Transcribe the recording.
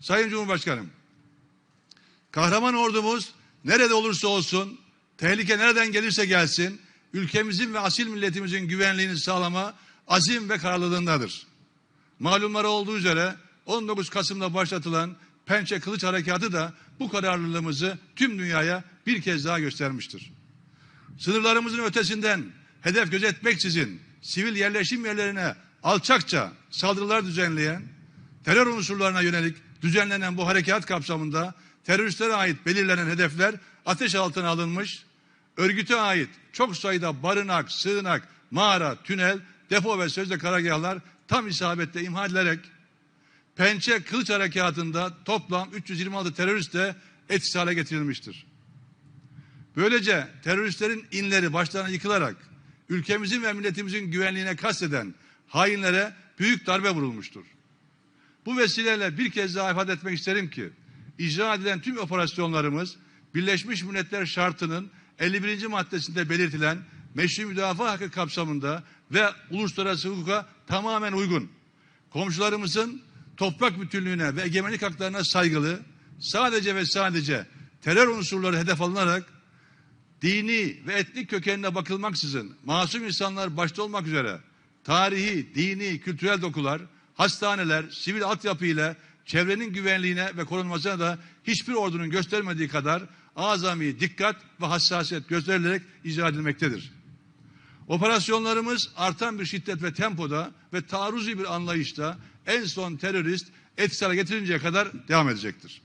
Sayın Cumhurbaşkanım, kahraman ordumuz nerede olursa olsun, tehlike nereden gelirse gelsin, ülkemizin ve asil milletimizin güvenliğini sağlama azim ve kararlılığındadır. Malumları olduğu üzere 19 Kasım'da başlatılan Pençe Kılıç Harekatı da bu kararlılığımızı tüm dünyaya bir kez daha göstermiştir. Sınırlarımızın ötesinden hedef gözetmeksizin sivil yerleşim yerlerine alçakça saldırılar düzenleyen, terör unsurlarına yönelik düzenlenen bu harekat kapsamında teröristlere ait belirlenen hedefler ateş altına alınmış, örgüte ait çok sayıda barınak, sığınak, mağara, tünel, depo ve sözde karargahlar tam isabetle imha edilerek Pençe Kılıç Harekatı'nda toplam 326 terörist de etkisiz hale getirilmiştir. Böylece teröristlerin inleri başlarına yıkılarak ülkemizin ve milletimizin güvenliğine kasteden hainlere büyük darbe vurulmuştur. Bu vesileyle bir kez daha ifade etmek isterim ki icra edilen tüm operasyonlarımız Birleşmiş Milletler şartının 51. maddesinde belirtilen meşru müdafaa hakkı kapsamında ve uluslararası hukuka tamamen uygun. Komşularımızın toprak bütünlüğüne ve egemenlik haklarına saygılı, sadece ve sadece terör unsurları hedef alınarak dini ve etnik kökenine bakılmaksızın masum insanlar başta olmak üzere tarihi, dini, kültürel dokular, hastaneler, sivil altyapı ile çevrenin güvenliğine ve korunmasına da hiçbir ordunun göstermediği kadar azami dikkat ve hassasiyet gösterilerek icra edilmektedir. Operasyonlarımız artan bir şiddet ve tempoda ve taarruzi bir anlayışta en son terörist etkisiz getirinceye kadar devam edecektir.